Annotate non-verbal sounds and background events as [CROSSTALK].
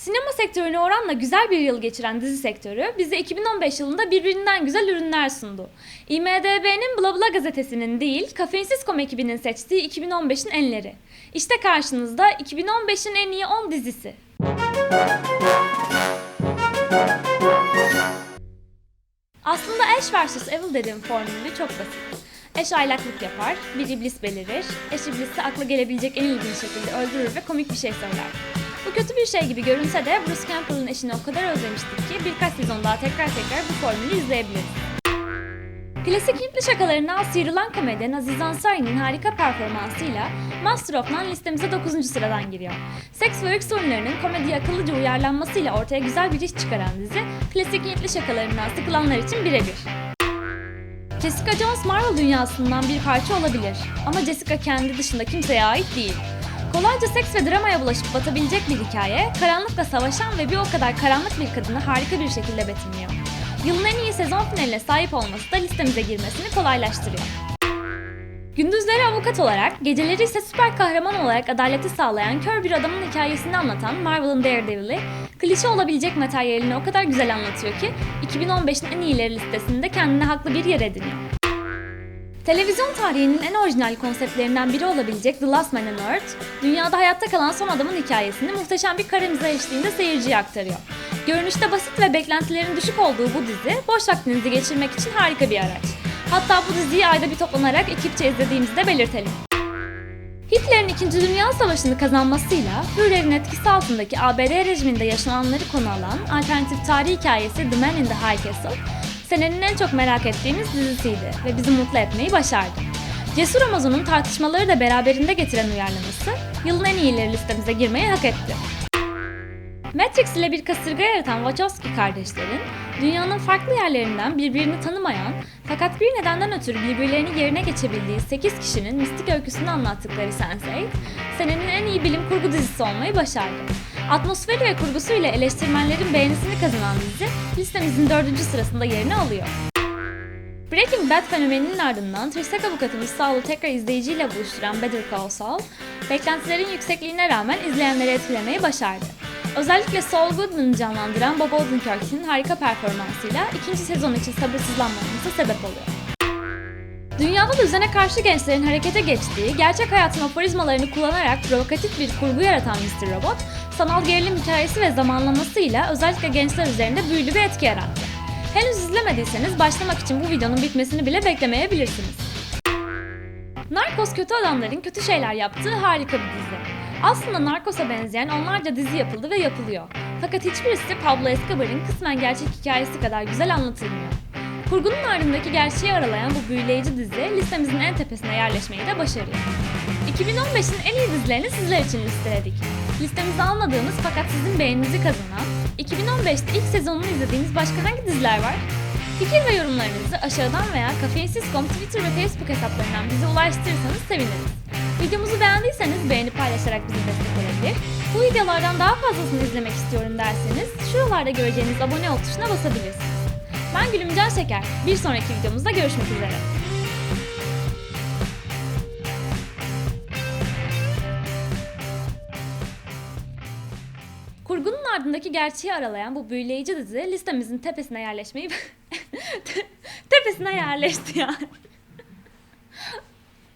Sinema sektörüne oranla güzel bir yıl geçiren dizi sektörü bize 2015 yılında birbirinden güzel ürünler sundu. IMDB'nin Bla Bla gazetesinin değil, Kafeinsiz.com ekibinin seçtiği 2015'in enleri. İşte karşınızda 2015'in en iyi 10 dizisi. Aslında Ash vs. Evil Dead'in formülü çok basit. Ash aylaklık yapar, bir iblis belirir, Ash iblisi akla gelebilecek en ilginç şekilde öldürür ve komik bir şey söyler. Bu kötü bir şey gibi görünse de Bruce Campbell'ın eşini o kadar özlemiştik ki birkaç sezon daha tekrar tekrar bu formülü izleyebiliriz. Klasik Hintli şakalarından sıyrılan komedyen Aziz Ansari'nin harika performansıyla Master of None listemize 9. sıradan giriyor. Seks ve ırk sorunlarının komediye akıllıca uyarlanmasıyla ortaya güzel bir iş çıkaran dizi, klasik Hintli şakalarından sıkılanlar için birebir. Jessica Jones Marvel dünyasından bir parça olabilir ama Jessica kendi dışında kimseye ait değil. Kolayca seks ve dramaya bulaşıp batabilecek bir hikaye, karanlıkla savaşan ve bir o kadar karanlık bir kadını harika bir şekilde betimliyor. Yılın en iyi sezon finaline sahip olması da listemize girmesini kolaylaştırıyor. Gündüzleri avukat olarak, geceleri ise süper kahraman olarak adaleti sağlayan kör bir adamın hikayesini anlatan Marvel'ın Daredevil'i, klişe olabilecek materyalini o kadar güzel anlatıyor ki 2015'in en iyileri listesinde kendine haklı bir yer ediniyor. Televizyon tarihinin en orijinal konseptlerinden biri olabilecek The Last Man on Earth, dünyada hayatta kalan son adamın hikayesini muhteşem bir kare eşliğinde seyirciye aktarıyor. Görünüşte basit ve beklentilerin düşük olduğu bu dizi, boş vaktinizi geçirmek için harika bir araç. Hatta bu diziyi ayda bir toplanarak ekipçe izlediğimizi de belirtelim. Hitler'in 2. Dünya Savaşı'nı kazanmasıyla Führer'in etkisi altındaki ABD rejiminde yaşananları konu alan alternatif tarih hikayesi The Man in the High Castle, senenin en çok merak ettiğimiz dizisiydi ve bizi mutlu etmeyi başardı. Cesur Amazon'un tartışmaları da beraberinde getiren uyarlaması, yılın en iyileri listemize girmeyi hak etti. Matrix ile bir kasırga yaratan Wachowski kardeşlerin, dünyanın farklı yerlerinden birbirini tanımayan fakat bir nedenden ötürü birbirlerini yerine geçebildiği 8 kişinin mistik öyküsünü anlattıkları Sense8, senenin en iyi bilim kurgu dizisi olmayı başardı. Atmosferi ve kurgusuyla eleştirmenlerin beğenisini kazanan dizi, listemizin 4. sırasında yerini alıyor. Breaking Bad fenomeninin ardından tırsak avukatımız Saul'u tekrar izleyiciyle buluşturan Better Call Saul, beklentilerin yüksekliğine rağmen izleyenleri etkilemeyi başardı. Özellikle Saul Goodman'ı canlandıran Bob Odenkirk'in harika performansıyla ikinci sezon için sabırsızlanmamıza sebep oluyor. Dünyada düzene karşı gençlerin harekete geçtiği, gerçek hayatın aforizmalarını kullanarak provokatif bir kurgu yaratan Mr. Robot, sanal gerilim hikayesi ve zamanlamasıyla özellikle gençler üzerinde büyülü bir etki yarattı. Henüz izlemediyseniz başlamak için bu videonun bitmesini bile beklemeyebilirsiniz. Narcos kötü adamların kötü şeyler yaptığı harika bir dizi. Aslında Narcos'a benzeyen onlarca dizi yapıldı ve yapılıyor. Fakat hiçbirisi Pablo Escobar'ın kısmen gerçek hikayesi kadar güzel anlatılmıyor. Kurgunun ardındaki gerçeği aralayan bu büyüleyici dizi listemizin en tepesine yerleşmeyi de başarıyor. 2015'in en iyi dizilerini sizler için listeledik. Listemizde almadığımız fakat sizin beğeninizi kazanan, 2015'te ilk sezonunu izlediğiniz başka hangi diziler var? Fikir ve yorumlarınızı aşağıdan veya Kafeinsiz.com Twitter ve Facebook hesaplarından bize ulaştırırsanız seviniriz. Videomuzu beğendiyseniz beğenip paylaşarak bizi destek olabilir. Bu videolardan daha fazlasını izlemek istiyorum derseniz şuralarda göreceğiniz abone ol tuşuna basabilirsiniz. Ben Gülümcan Şeker. Bir sonraki videomuzda görüşmek üzere. Kurgunun ardındaki gerçeği aralayan bu büyüleyici dizi listemizin tepesine yerleşmeyi [LAUGHS] tepesine yerleşti yani.